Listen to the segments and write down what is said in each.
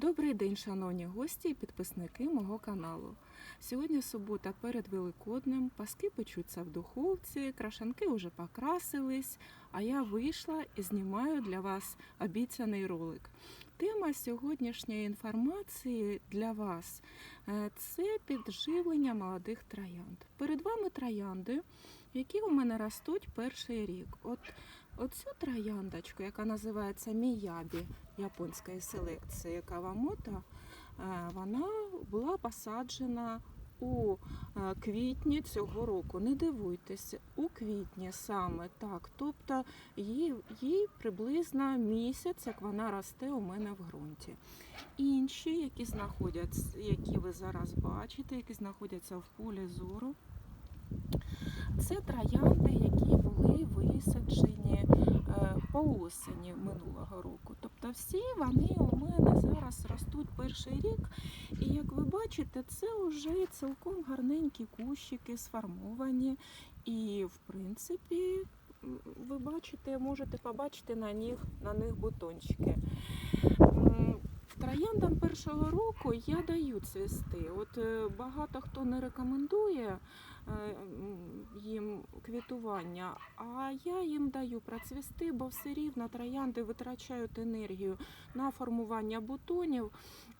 Добрий день, шановні гості і підписники мого каналу. Сьогодні субота перед Великоднем, паски печуться в духовці, крашанки вже покрасились, а я вийшла і знімаю для вас обіцяний ролик. Тема сьогоднішньої інформації для вас е, це підживлення молодих троянд. Перед вами троянди, які у мене ростуть перший рік. От Оцю трояндочку, яка називається Міябі японської селекції Кавамото, е, вона була посаджена у е, квітні цього року. Не дивуйтеся, у квітні саме так. Тобто їй, їй приблизно місяць, як вона росте у мене в ґрунті. Інші, які знаходяться, які ви зараз бачите, які знаходяться в полі зору, це троянди, які були висаджені е, по осені минулого року. Тобто всі вони у мене зараз ростуть перший рік. І як ви бачите, це вже цілком гарненькі кущики сформовані. І в принципі, ви бачите, можете побачити на них, на них бутончики. Трояндам першого року я даю цвісти. От е, багато хто не рекомендує е, їм квітування, а я їм даю процвісти, бо все рівно троянди витрачають енергію на формування бутонів.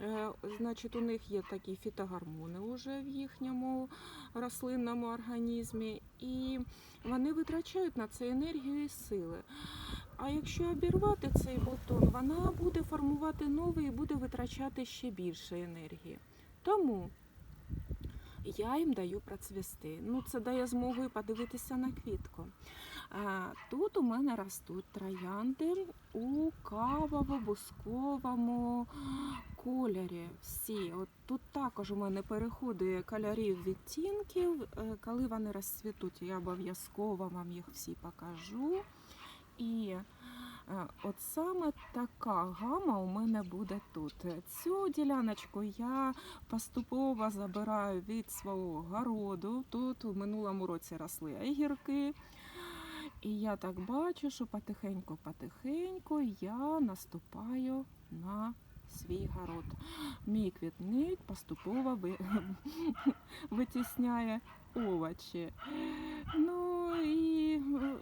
Е, Значить, у них є такі фітогормони вже в їхньому рослинному організмі, і вони витрачають на це енергію і сили. А якщо обірвати цей бутон, вона буде формувати новий і буде витрачати ще більше енергії. Тому я їм даю процвісти. Ну, це дає змогу і подивитися на квітку. Тут у мене ростуть троянди у кавово-бусковому кольорі. Всі. От тут також у мене переходи кольорів відтінків. Е, Коли вони розцвітуть, я обов'язково вам їх всі покажу. І е, от саме така гама у мене буде тут. Цю діляночку я поступово забираю від свого городу. Тут у минулому році росли айгірки. І я так бачу, що потихеньку-потихеньку я наступаю на свій город. Мій квітник поступово ви- витісняє овочі. Ну і е,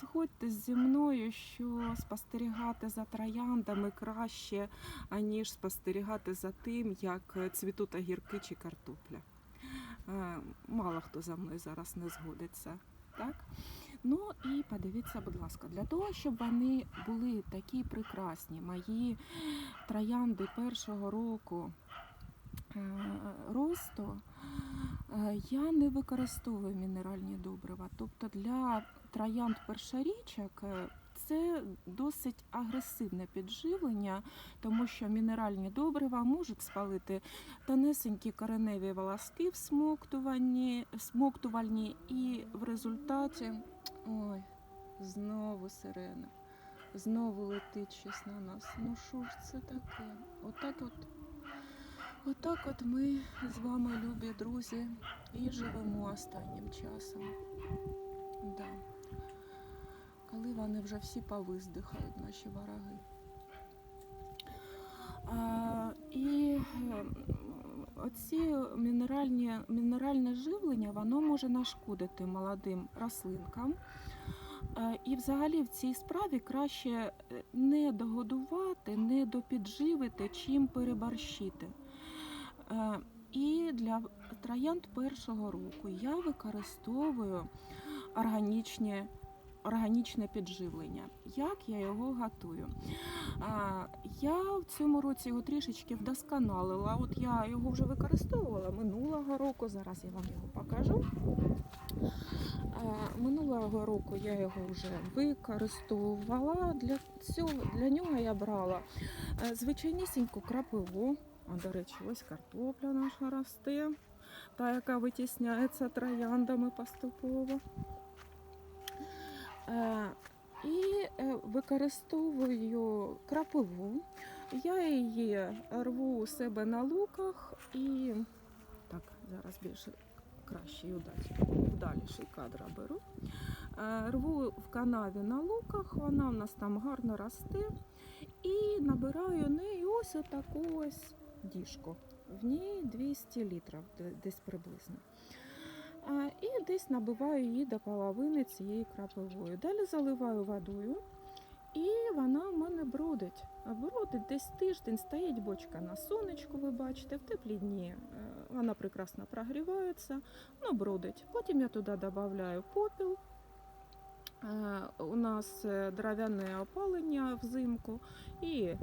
згодьте зі мною, що спостерігати за трояндами краще, аніж спостерігати за тим, як цвітуть огірки чи картопля. Е, Мало хто за мною зараз не згодиться. Так? Ну і подивіться, будь ласка, для того, щоб вони були такі прекрасні, мої троянди першого року е, росту, е, я не використовую мінеральні добрива. Тобто для троянд першорічок е, це досить агресивне підживлення, тому що мінеральні добрива можуть спалити тонесенькі кореневі волоски всмоктувальні, всмоктувальні і в результаті ой, знову сирена. Знову летить щось на нас. Ну що ж це таке? Отак от. Отак от ми з вами, любі друзі, і живемо останнім часом. Да. Вони вже всі повиздихають, наші вороги. А, і е, оці мінеральні, мінеральне живлення воно може нашкодити молодим рослинкам. Е, І взагалі в цій справі краще е, не догодувати, не допідживити, чим переборщити. Е, І для троянд першого року я використовую органічні, органічне підживлення. Як я його готую? Я в цьому році його трішечки вдосконалила. От я його вже використовувала минулого року. Зараз я вам його покажу. Минулого року я його вже використовувала. Для цього для нього я брала е, звичайнісіньку крапиву. А, до речі, ось картопля наша росте, та яка витісняється трояндами поступово. Е, І е, використовую крапиву. Я її рву у себе на луках і так, зараз більше кращий удачі, вдаліший кадр беру. Е, Рву в канаві на луках, вона в нас там гарно росте. І набираю неї ось отаку ось діжку. В ній 200 літрів десь приблизно. І десь набиваю її до половини цієї крапивої. Далі заливаю водою, і вона в мене бродить. Бродить десь тиждень, стоїть бочка на сонечку, ви бачите, в теплі дні е, вона прекрасно прогрівається, ну, бродить. Потім я туди додаю попіл. Е, У нас е, дерев'яне опалення взимку, і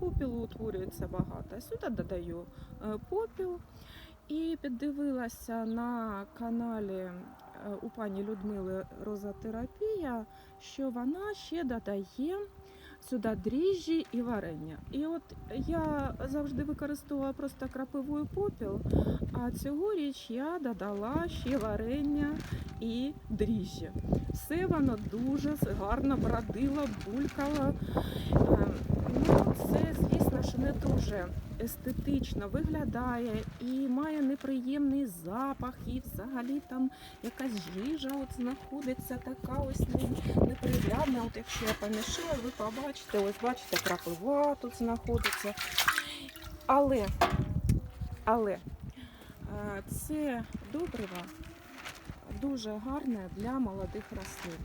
попілу утворюється багато. Сюди додаю попіл. І піддивилася на каналі е, у пані Людмили Розотерапія, що вона ще додає сюди дріжджі і варення. І от я завжди використовувала просто крапивою попіл, а цьогоріч я додала ще варення і дріжджі. Все воно дуже гарно бродило, булькало. Е, Ну, це, що не дуже естетично виглядає і має неприємний запах, і взагалі там якась жижа от знаходиться, така ось не- неприглядна. От якщо я помішаю, ви побачите, ось бачите, крапива тут знаходиться. Але, але це добриво дуже гарне для молодих рослин.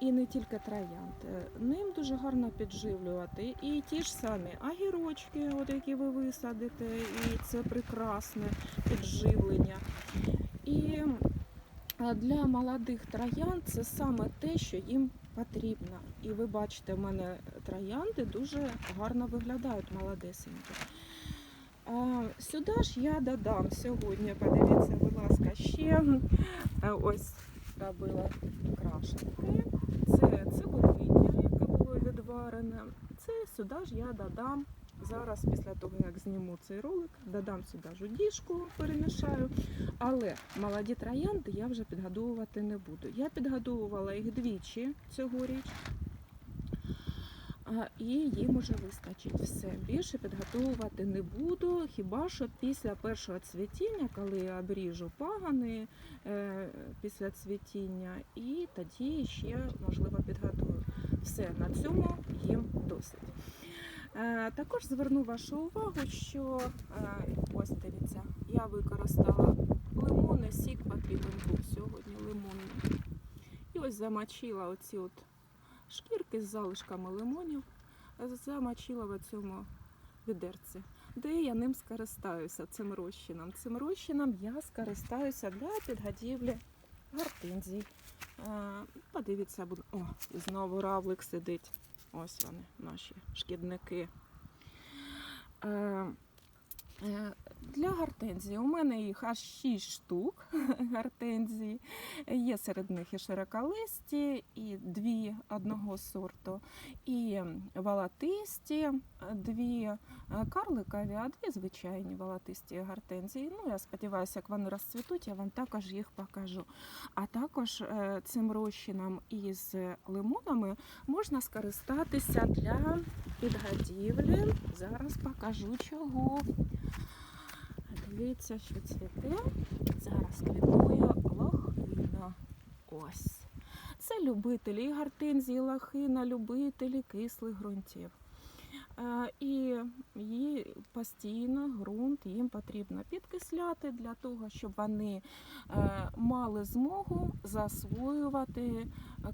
І не тільки троянд. Е, Ним дуже гарно підживлювати. І ті ж самі агірочки, от які ви висадите, і це прекрасне підживлення. І для молодих троянд це саме те, що їм потрібно. І ви бачите, в мене троянди дуже гарно виглядають молодесенькі. Сюди ж я додам сьогодні, подивіться, будь ласка, ще е, ось робила крашенки. Це цибулиня, яке було відварене. Це сюди ж я додам. Зараз, після того, як зніму цей ролик, додам сюди діжку, перемішаю. Але молоді троянди я вже підгодовувати не буду. Я підгодовувала їх двічі цьогоріч. І їм уже вистачить все. Більше підготовувати не буду. Хіба що після першого цвітіння, коли я обріжу пагани е, після цвітіння, і тоді ще можливо підготую. Все на цьому їм досить. Е, Також зверну вашу увагу, що е, ось дивіться, я використала лимони, сік потрібен був сьогодні лимонний. І ось замочила оці от шкірки з залишками лимонів, е, замочила в цьому відерці. Де я ним скористаюся цим розчином? Цим розчином я скористаюся для підгодівлі гортензій. Е, Подивіться, о, знову равлик сидить. Ось вони, наші шкідники. Для гортензії у мене їх аж 6 штук гортензії. Є серед них і широколисті, і дві одного сорту, і волотисті, дві е, карликові, а дві звичайні волотисті гортензії. Ну, я сподіваюся, як вони розцвітуть, я вам також їх покажу. А також е, цим розчином із лимонами можна скористатися для підгодівлі. Зараз покажу чого. Дивіться, що цвіте. Зараз квітує лохина. Ось. Це любителі і гортензії, і лохина, любителі кислих ґрунтів. Е, І її постійно ґрунт їм потрібно підкисляти для того, щоб вони е, мали змогу засвоювати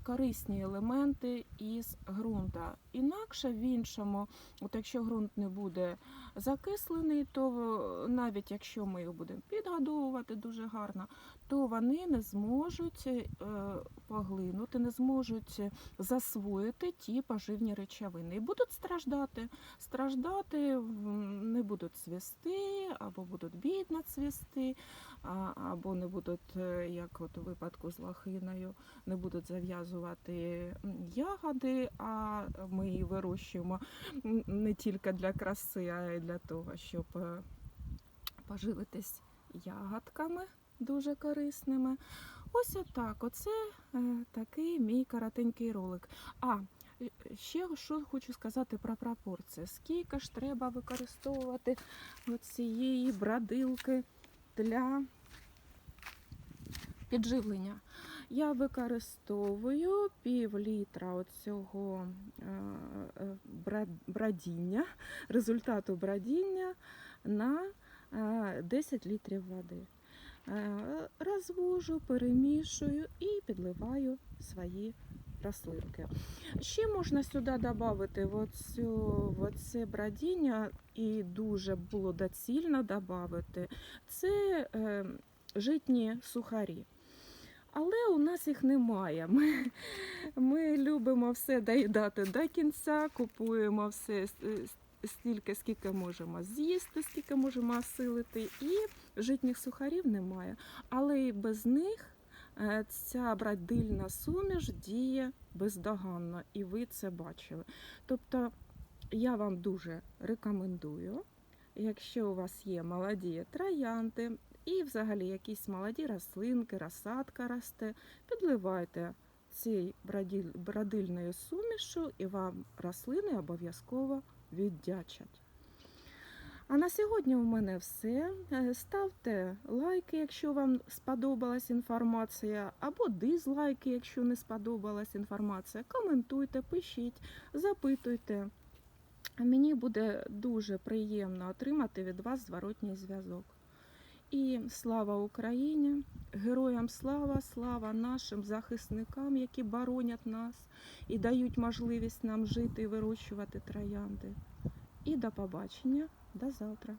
корисні елементи із ґрунта. Інакше в іншому, от якщо ґрунт не буде закислений, то е, навіть якщо ми його будемо підгодовувати дуже гарно, то вони не зможуть е, поглинути, не зможуть засвоїти ті поживні речовини і будуть страждати. Страждати не будуть цвісти, або будуть бідно цвісти, або не будуть, е, як от у випадку з лохиною, не будуть зав'язувати ягоди, а ми її вирощуємо не тільки для краси, а й для того, щоб е, поживитись ягодками дуже корисними. Ось отак. Оце е, такий мій коротенький ролик. А е, ще що хочу сказати про пропорції. Скільки ж треба використовувати цієї бродилки для підживлення. Я використовую пів літра оцього е, е, бродіння, результату бродіння на е, 10 літрів води. Е, Розвожу, перемішую і підливаю свої рослинки. Ще можна сюди додати оце бродіння, і дуже було доцільно додати, це е, житні сухарі. Але у нас їх немає. Ми, ми любимо все доїдати до кінця, купуємо все с- стільки, скільки можемо з'їсти, скільки можемо осилити, і житніх сухарів немає. Але і без них е, ця бродильна суміш діє бездоганно, і ви це бачили. Тобто я вам дуже рекомендую, якщо у вас є молоді троянди і взагалі якісь молоді рослинки, розсадка росте, підливайте броділь- бродильною сумішу, і вам рослини обов'язково віддячать. А на сьогодні у мене все. Е, Ставте лайки, якщо вам сподобалась інформація, або дизлайки, якщо не сподобалась інформація. Коментуйте, пишіть, запитуйте. Мені буде дуже приємно отримати від вас зворотній зв'язок. І слава Україні! Героям слава, слава нашим захисникам, які боронять нас і дають можливість нам жити і вирощувати троянди. І до побачення, до завтра.